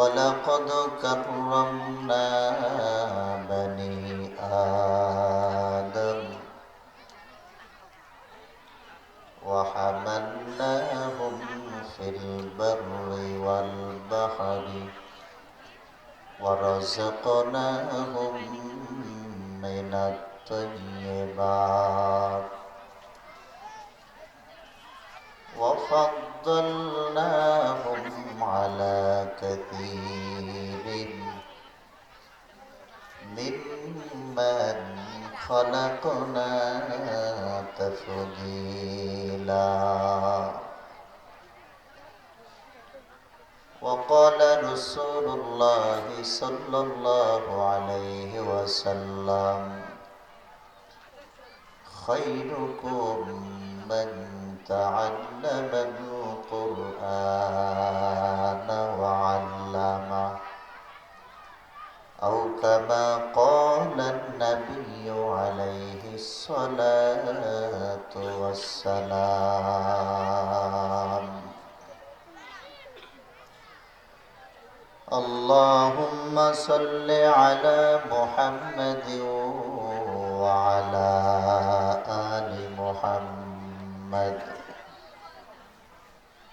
ولقد كرمنا بني آدم وحملناهم في البر والبحر ورزقناهم من الطيبات وفضلناهم على كثير ممن خلقنا تفضيلا. وقال رسول الله صلى الله عليه وسلم خيركم من تعلم القرآن وعلمه. أو كما قال النبي عليه الصلاة والسلام. اللهم صل على محمد وعلى آل محمد.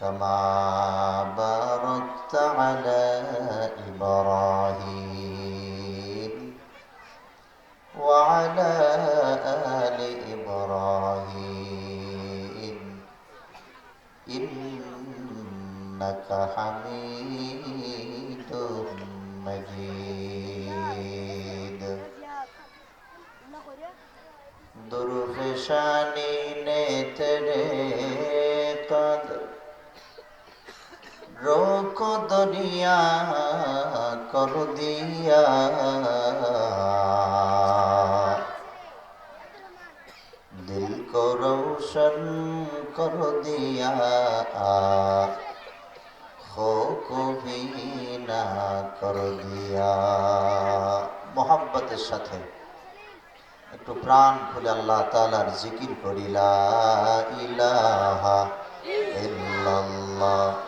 كما باركت على إبراهيم وعلى آل إبراهيم. إنك حميد مجيد. درفشاني نتري রোক দুনিয়া, কর দিয়া। দিল কো রোশন, কর দিয়া। খো কো না কর দিয়া। মোহাব্বতের সাথে একটু প্রাণ খুলে আল্লাহ তালার জিকির করিলা ইলাহা ইল্লাল্লাহ।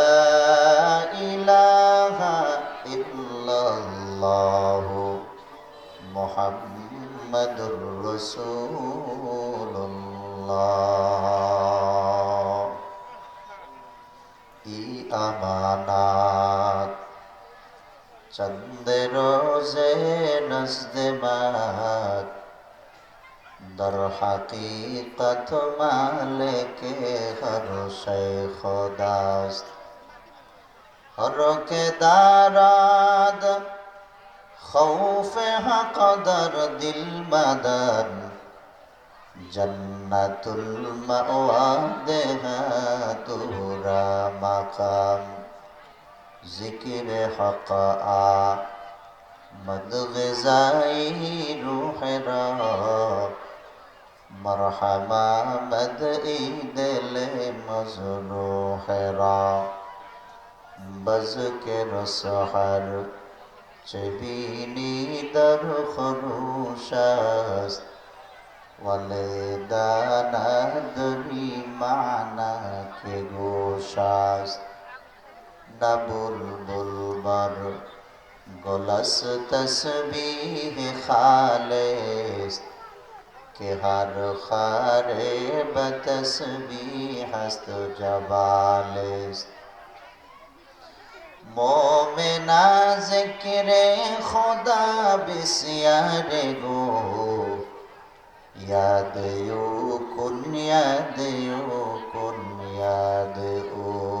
দরহাতি কত মালেকে হর শেখ দাস হর কে দারাদ খৌফে দিল মদর জন্নতুল দেহ তুরা মকাম। জিকির হক আ مد غذائی روح را مرحبا مد دل مزروح را بز کے رسحر چبینی در خروش است ولدان ندری معنا که گوش است نه بلبل بر گلس تسبیح خالص کہ ہر خارے بتسبیح است جبالست مومنا ذکر خدا بسیار گو یاد یو کن یاد یو کن یاد او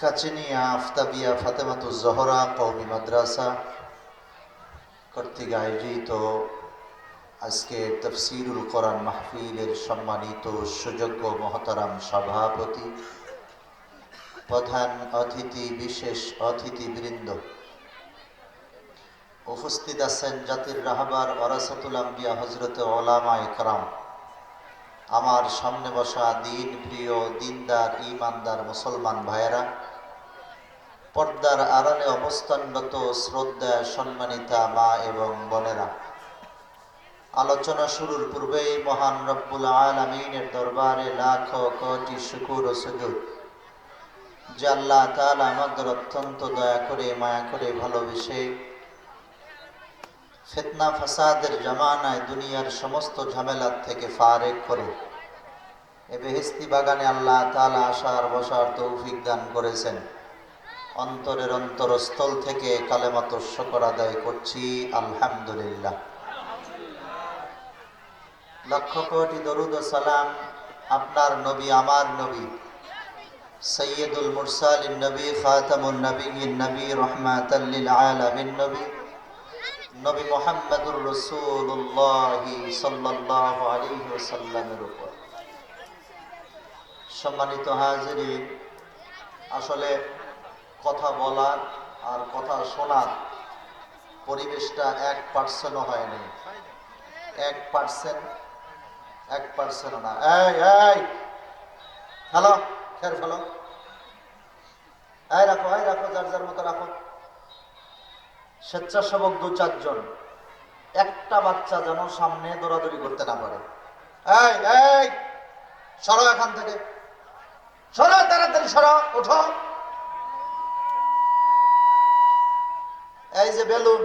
কাচিনিয়া আফতাবিয়া ফাতেমাতু জহরা কৌমি মাদ্রাসা কর্তৃক আয়োজিত আজকে তফসিরুল কোরআন মাহফিলের সম্মানিত সুযোগ্য মহতারাম সভাপতি, প্রধান অতিথি, বিশেষ অতিথিবৃন্দ। উপস্থিত আছেন জাতির রাহাবার ওরাসাতুল আম্বিয়া হজরত ওলামা ইকরাম আমার সামনে বসা দিন প্রিয় দিনদার ইমানদার মুসলমান ভাইয়েরা পর্দার আড়ালে অবস্থানরত শ্রদ্ধা সম্মানিতা মা এবং বোনেরা। আলোচনা শুরুর পূর্বেই মহান রব্বুল আলমিনের দরবারে লাখ কোটি শুকুর ও সুজুদ যে আল্লাহ তাআলা আমাদের অত্যন্ত দয়া করে, মায়া করে ভালোবেসে ফেতনা ফাসাদের জামানায় দুনিয়ার সমস্ত ঝামেলার থেকে ফারেক করে, এ বেহেস্তি বাগানে আল্লাহ তালা আসার বসার তৌফিক দান করেছেন। অন্তরের অন্তরস্থল থেকে কালেমাত শকর আদায় করছি, আলহামদুলিল্লাহ। লক্ষ কোটি দরুদ সালাম আপনার নবী, আমার নবী, সৈয়দুল মুরসালিন নবী, খাতামুন নবী নবী রহমাতাল্লিল আলামিন নবী নবী মোহাম্মদুর রসুল্লাহ সাল্লাহ আলী সাল্লামের উপর। সম্মানিত হাজিরি আসলে কথা বলার আর কথা শোনার পরিবেশটা এক পার্সেন্টও হয়নি। এক পার্সেন্ট এক পার্সেন্ট না। এই এই! হ্যালো খের ফেলো এই রাখো এই রাখো, যার যার মতো রাখো। স্বেচ্ছাসেবক দু চারজন। একটা বাচ্চা যেন সামনে দৌড়াদৌড়ি করতে না পারে। এই এই! সরো এখান থেকে। সরো, তাড়াতাড়ি সরো, ওঠো। এই যে বেলুন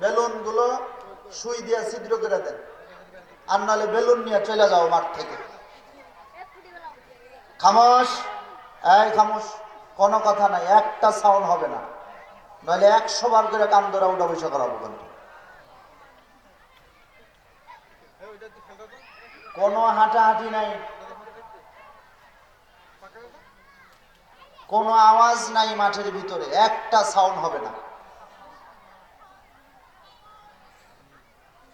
বেলুনগুলো সুই দিয়ে ছিদ্র করে দেন। আর নাহলে বেলুন নিয়ে চলে যাও মাঠ থেকে। খামোশ? এই খামোশ, কোনো কথা নাই, একটা সাউন্ড হবে না। নইলে একশো বার করে কান ধরা উঠা বসে করাবো কিন্তু। কোনো হাঁটাহাঁটি নাই। কোনো আওয়াজ নাই মাঠের ভিতরে, একটা সাউন্ড হবে না।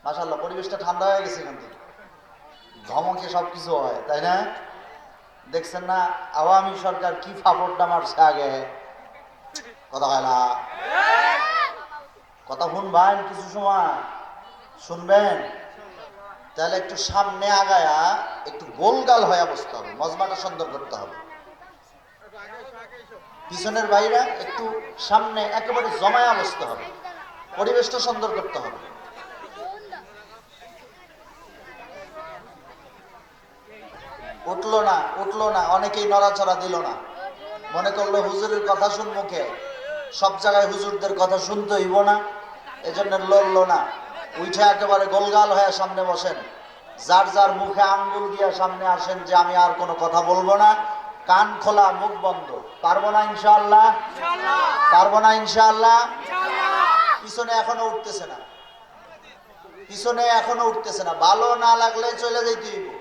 মাসাল্লাহ পরিবেশটা ঠান্ডা হয়ে গেছে কিন্তু। ধমকে সবকিছু হয়, তাই না? দেখছেন না, আওয়ামী সরকার কি ফাপড়টা মারছে আগে? কথা হয় না? কথা শুনবেন কিছু সময়। শুনবেন? তাহলে একটু সামনে আগায়া, একটু গোলগাল হয়ে বসতে হবে, মজমাটা সুন্দর করতে হবে। পিছনের বাইরে একটু সামনে একেবারে জমায়া বসতে হবে, পরিবেশটা সুন্দর করতে হবে। উঠল না উঠল না অনেকেই নড়াচড়া দিল না। মনে করল হুজুরের কথা শুন মুখে সব জায়গায় হুজুরদের কথা শুনতে হইব না এজন্য লড়লো না। উঠে একেবারে গোলগাল হয়ে সামনে বসেন। যার যার মুখে আঙ্গুল দিয়ে সামনে আসেন যে আমি আর কোনো কথা বলব না। কান খোলা মুখ বন্ধ। পারব না ইনশাআল্লাহ? পারব না ইনশাআল্লাহ। পিছনে এখনও উঠতেছে না। পিছনে এখনও উঠতেছে না। ভালো না লাগলে চলে যাইতে হইব।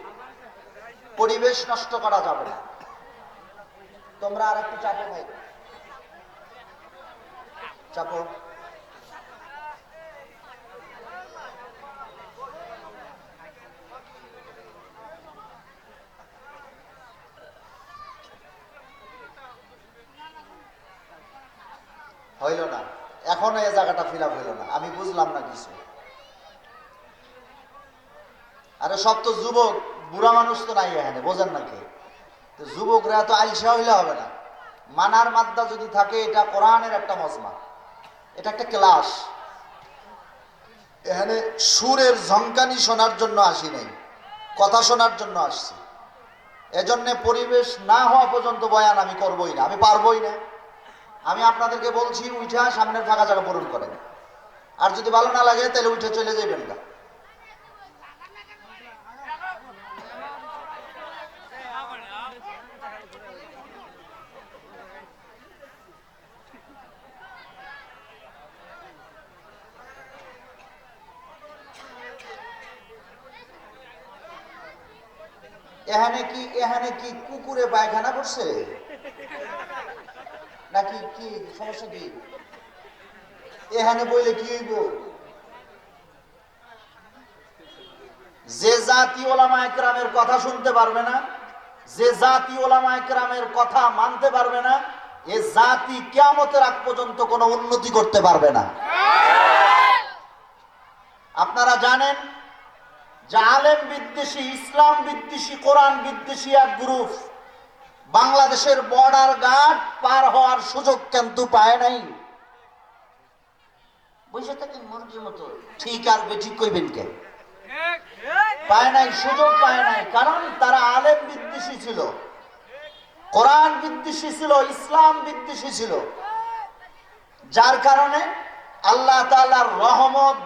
পরিবেশ নষ্ট করা যাবে না। তোমরা আর একটু চাপো ভাই চাপো। হইল না। এখনও এই জায়গাটা ফিল আপ হইল না। আমি বুঝলাম না কিছু। আরে সব তো যুবক। বুড়া মানুষ তো নাই এখানে, বোঝেন নাকি যুবকরা তো আলসা হইলে হবে না। মানার মাদ্দা যদি থাকে, এটা কোরআনের একটা মজমা। এটা একটা ক্লাস। এখানে সুরের ঝঙ্কানি শোনার জন্য আসি নাই, কথা শোনার জন্য আসছি। এজন্যে পরিবেশ না হওয়া পর্যন্ত বয়ান আমি করবই না, আমি পারবই না। আমি আপনাদেরকে বলছি উঠা সামনের ফাঁকা জায়গা পূরণ করেন। আর যদি ভালো না লাগে, তাহলে উঠে চলে যাবেন না। এখানে কি এখানে কি কুকুরে পায়খানা করছে? নাকি কি, সমস্যা কি? এখানে বইলে কি হইব? যে জাতি ওলামা একরামের কথা শুনতে পারবে না, যে জাতি ওলামা একরামের কথা মানতে পারবে না, এ জাতি কেয়ামতের আগ পর্যন্ত কোনো উন্নতি করতে পারবে না। আপনারা জানেন যে আলেম বিদ্বেষী, ইসলাম বিদ্বেষী, কোরআন বিদ্বেষী এক গ্রুপ। বাংলাদেশের বর্ডার গার্ড পার হওয়ার সুযোগ কিন্তু পায় নাই। থাকেন মুরগির মতো। ঠিক আর কইবেন কে? পায় নাই, সুযোগ পায় নাই, কারণ তারা আলেম বিদ্বেষী ছিল। কোরআন বিদ্বেষী ছিল, ইসলাম বিদ্বেষী ছিল। যার কারণে আল্লাহ তাআলার রহমত